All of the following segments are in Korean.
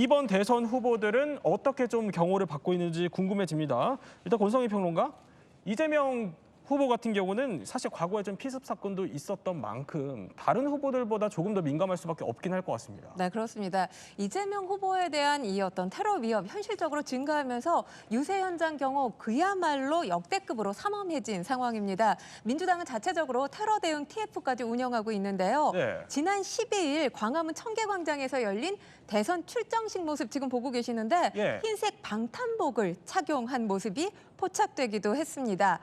이번 대선 후보들은 어떻게 좀 경호를 받고 있는지 궁금해집니다. 일단 권성희 평론가, 이재명 후보 같은 경우는 사실 과거에 좀 피습 사건도 있었던 만큼 다른 후보들보다 조금 더 민감할 수밖에 없긴 할 것 같습니다. 네, 그렇습니다. 이재명 후보에 대한 이 어떤 테러 위협 현실적으로 증가하면서 유세 현장 경우 그야말로 역대급으로 삼엄해진 상황입니다. 민주당은 자체적으로 테러 대응 TF까지 운영하고 있는데요. 네. 지난 12일 광화문 청계광장에서 열린 대선 출정식 모습 지금 보고 계시는데 예. 흰색 방탄복을 착용한 모습이 포착되기도 했습니다.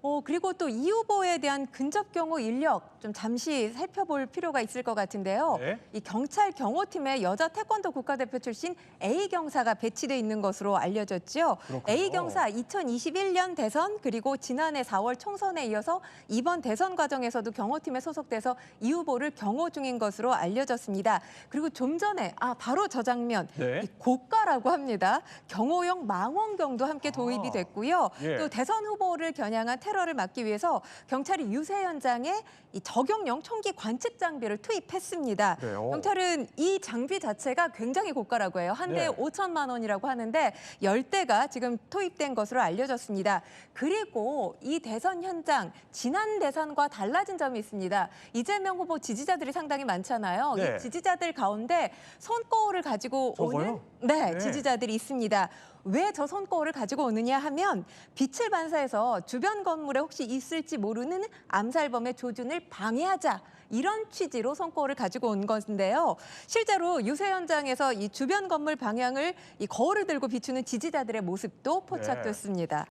어, 그리고 또 이 후보에 대한 근접 경호 인력 좀 잠시 살펴볼 필요가 있을 것 같은데요. 네. 이 경찰 경호팀에 여자 태권도 국가대표 출신 A 경사가 배치돼 있는 것으로 알려졌죠. 그렇군요. A 경사 2021년 대선 그리고 지난해 4월 총선에 이어서 이번 대선 과정에서도 경호팀에 소속돼서 이 후보를 경호 중인 것으로 알려졌습니다. 그리고 좀 전에 아 바로 저 장면 네. 이 고가라고 합니다. 경호용 망원경도 함께 도입이 아, 됐고요. 예. 또 대선 후보를 겨냥한 테러를 막기 위해서 경찰이 유세 현장에 이 적용용 총기 관측 장비를 투입했습니다. 그래요? 경찰은 이 장비 자체가 굉장히 고가라고 해요. 한 대에 네. 5천만 원이라고 하는데 열대가 지금 투입된 것으로 알려졌습니다. 그리고 이 대선 현장 지난 대선과 달라진 점이 있습니다. 이재명 후보 지지자들이 상당히 많잖아요. 네. 이 지지자들 가운데 손거울을 가지고 저거요? 오는 네, 네. 지지자들이 있습니다. 왜 저 손거울을 가지고 오느냐 하면 빛을 반사해서 주변 건물에 혹시 있을지 모르는 암살범의 조준을 방해하자. 이런 취지로 손거울을 가지고 온 것인데요. 실제로 유세 현장에서 이 주변 건물 방향을 이 거울을 들고 비추는 지지자들의 모습도 포착됐습니다.